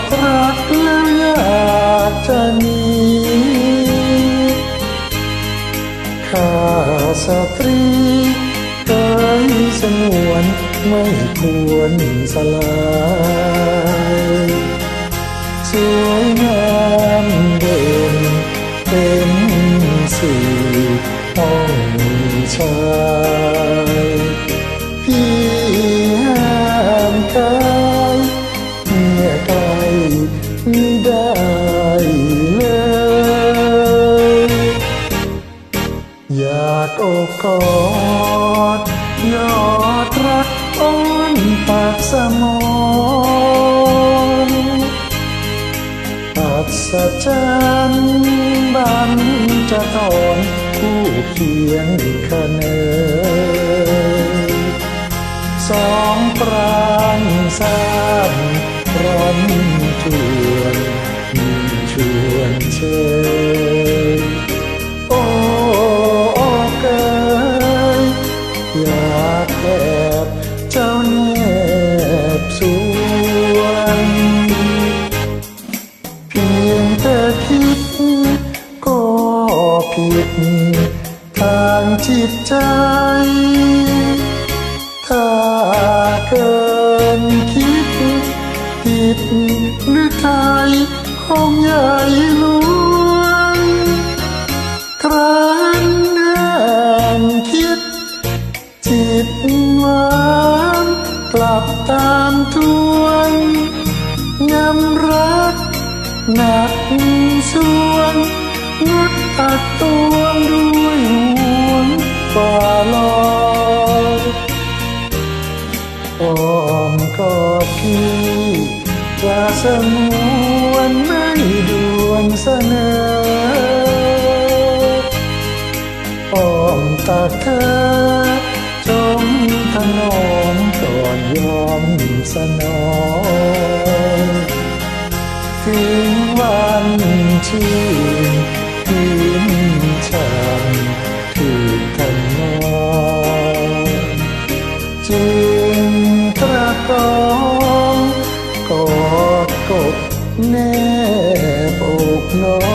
ดรักแล้วอยากจะหนีข้าสตรีเคยสงวนไม่ควรสลายสวยงามเด่นเป็นสื่อห้องชาากกอดยอดรักอ้อนปากสมองอัศจรรย์บันจะตอนคู่เคียงคะเนยสองปราณสามร้อนชวนมีชวนเชย ผิดทางจิตใจ ถ้าเกินคิดผิดหรือไทยคงใหญ่หลวงครั้นนานคิด จิตหวานกลับตามทวงยำรักหนักส่วง งดตัดตวงด้วยห่วงฝ่าลอยอ้อมกอดพี่จะสมวนไม่ด่วนเสนออ้อมตากเธอจงถนอมก่อนยอมสนองถึงวันชื่ กองกอดกบแนบอกน้อง